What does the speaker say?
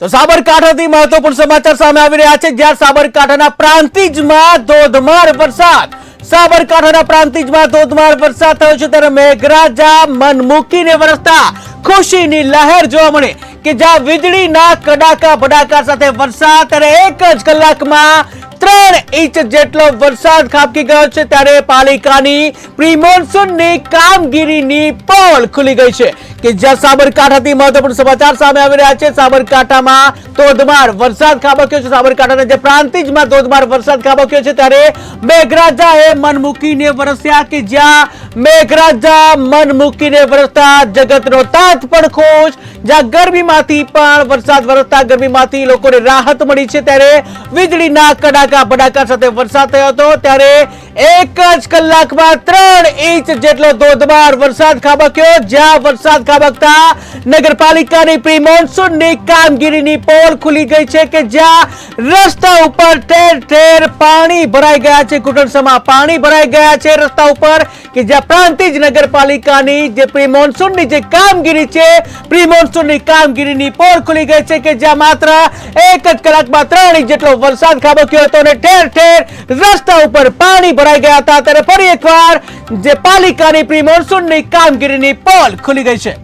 તો સાબરકાંઠાથી મહત્વપૂર્ણ સમાચાર સામે આવી રહ્યા છે. જ્યાં સાબરકાંઠાના પ્રાંતિજમાં ધોધમાર વરસાદ. સાબરકાંઠાના પ્રાંતિજમાં ધોધમાર વરસાદ થયો છે. ત્યારે મેઘરાજા મન મૂકીને વરસતા ખુશીની લહેર જોવા મળે કે જ્યાં વીજળીના કડાકા ભડાકા સાથે વરસાદ. ત્યારે એક જ કલાકમાં ત્રણ ઇંચ જેટલો વરસાદ ખાબકી ગયો છે ત્યારે પાલિકાની પ્રી મોન્સૂનની કામગીરીની પોલ ખુલી ગઈ છે કે જ્યાં સાબરકાંઠાથી મહત્વપૂર્ણ સમાચાર સામે આવી રહ્યા છે. સાબરકાંઠામાં ધોધમાર વરસાદ ખાબક્યો છે. સાબરકાંઠાના જે પ્રાંતિજમાં ધોધમાર વરસાદ ખાબક્યો છે ત્યારે મેઘરાજાએ મન મૂકીને વરસ્યા કે જ્યાં મેઘરાજા મન મૂકીને વરસતા જગતનો તાત પણ ખુશ, જ્યાં ગરમીમાંથી પણ વરસાદ વરસતા ગરમીમાંથી લોકોને રાહત મળી છે. ત્યારે વીજળીના કડાકા ભડાકા સાથે વરસાદ થયો હતો, ત્યારે એક જ કલાકમાં ત્રણ ઇંચ જેટલો ધોધમાર વરસાદ ખાબક્યો, જ્યાં વરસાદ ખાબકતા નગરપાલિકાની પ્રી મોન્સૂનની કામગીરીની પોલ ખુલી ગઈ છે કે જ્યાં રસ્તા ઉપર ઠેર ઠેર પાણી ભરાઈ ગયા છે, ઘૂંટણસમાં પાણી ભરાઈ ગયા છે રસ્તા ઉપર, કે જ્યાં પ્રાંતિજ નગરપાલિકાની જે પ્રી મોન્સૂનની જે કામગીરી છે પ્રી મોન્સૂનની કામગીરીની પોલ ખુલી ગઈ છે કે જ્યાં માત્ર એક જ કલાકમાં ત્રણ ઇંચ જેટલો વરસાદ ખાબક્યો હતો અને ઠેર ઠેર રસ્તા ઉપર પાણી ભરાઈ ગયા હતા. ત્યારે ફરી એકવાર જે પાલિકાની પ્રી મોન્સૂનની કામગીરીની પોલ ખુલી ગઈ છે.